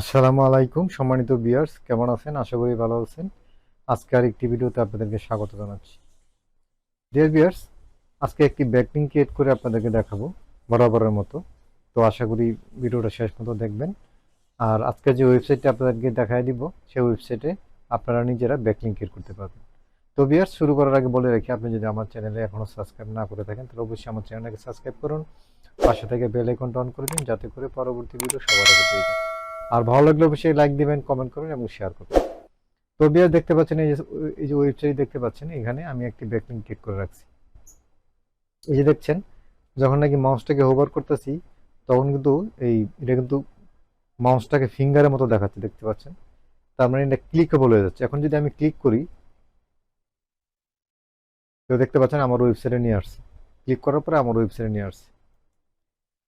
আসসালামু আলাইকুম, সম্মানিত বিয়ার্স কেমন আছেন? আশা করি ভালো আছেন। আজকে আর একটি ভিডিওতে আপনাদেরকে স্বাগত জানাচ্ছি। ডিয়ার বিয়ার্স আজকে একটি ব্যাকলিং ক্রিয়েট করে আপনাদেরকে দেখাবো, বরাবরের মতো। তো আশা করি ভিডিওটা শেষ মতো দেখবেন। আর আজকে যে ওয়েবসাইটটা আপনাদেরকে দেখায় দিব, সেই ওয়েবসাইটে আপনারা নিজেরা ব্যাকলিং ক্রিয়েট করতে পারবেন। তো বিয়ার্স শুরু করার আগে বলে রাখি, আপনি যদি আমার চ্যানেলে এখনও সাবস্ক্রাইব না করে থাকেন, তাহলে অবশ্যই আমার চ্যানেলটাকে সাবস্ক্রাইব করুন। পাশে থেকে বেল আইকনটা অন করে দিন, যাতে করে পরবর্তী ভিডিও সবার আগে পেয়ে যান। আর ভালো লাগলে অবশ্যই লাইক দিবেন কমেন্ট করবেন এবং শেয়ার করবেন। তো বিয়ার দেখতে পাচ্ছেন, এই যে এই যে ওয়েবসাইট দেখতে পাচ্ছেন, এখানে আমি একটি ব্যাকলিং ক্লিক করে রাখছি। এই যে দেখছেন, যখন নাকি মাউসটাকে হোভার করতেছি, তখন কিন্তু এই, এটা কিন্তু মাউসটাকে ফিঙ্গারের মতো দেখাচ্ছে, দেখতে পাচ্ছেন? তার মানে এটা ক্লিকেবল হয়ে যাচ্ছে। এখন যদি আমি ক্লিক করি, তো দেখতে পাচ্ছেন আমার ওয়েবসাইটে নিয়ে আসছে। ক্লিক করার পরে আমার ওয়েবসাইটে নিয়ে আসছে।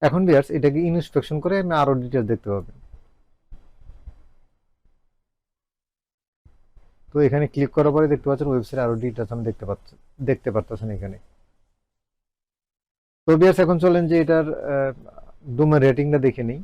এখন বিয়ার্স এটাকে ইনস্পেকশন করে আমি আরও ডিটেলস দেখতে পাবেন। তো এখানে ক্লিক করার পরে দেখতে পাচ্ছেন ওয়েবসাইট আরও ডিটেলস আমি দেখতে পাচ্ছি, দেখতে পারতেছেন এখানে। তো বিয়ার্স এখন চলেন যে এটার ডোমেন রেটিংটা দেখে নিই।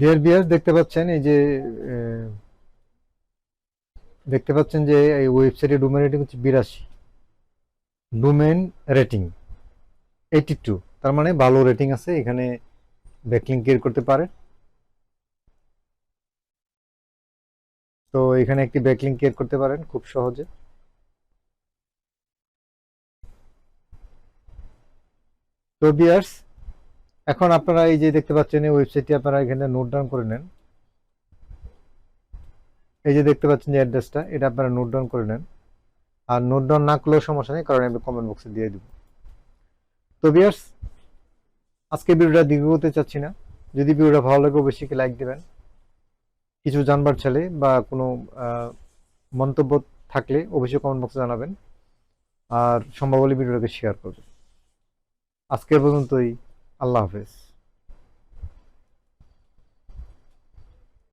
ডিয়ার বিয়ার্স দেখতে পাচ্ছেন এই যে দেখতে পাচ্ছেন যে এই ওয়েবসাইটে ডোমেন রেটিং হচ্ছে বিরাশি। ডোমেন রেটিং এইটি টু তার মানে ভালো রেটিং আছে, এখানে ব্যাকলিং ক্রিয়েট করতে পারে তো এখানে একটি ব্যাকলিং ক্রিয়েট করতে পারেন, খুব সহজে। তো বিয়ার্স এখন আপনারা এই যে দেখতে পাচ্ছেন, এই ওয়েবসাইটটি আপনারা এখানে নোট ডাউন করে নেন। এই যে দেখতে পাচ্ছেন যে অ্যাড্রেসটা এটা আপনারা নোট ডাউন করে নেন। আর নোট ডাউন না করলেও সমস্যা নেই, কারণ আমি কমেন্ট বক্সে দিয়ে দিব। তো বিয়ার্স আজকে ভিডিওটা দীর্ঘ হতে চাচ্ছি না। যদি ভিডিওটা ভালো লাগে, অবশ্যই লাইক দেবেন। কিছু জানবার ছেলে বা কোনো মন্তব্য থাকলে অবশ্যই কমেন্ট বক্সে জানাবেন। আর সম্ভব হলে ভিডিওটাকে শেয়ার করবেন। আজকের পর্যন্তই। আল্লাহ হাফেজ।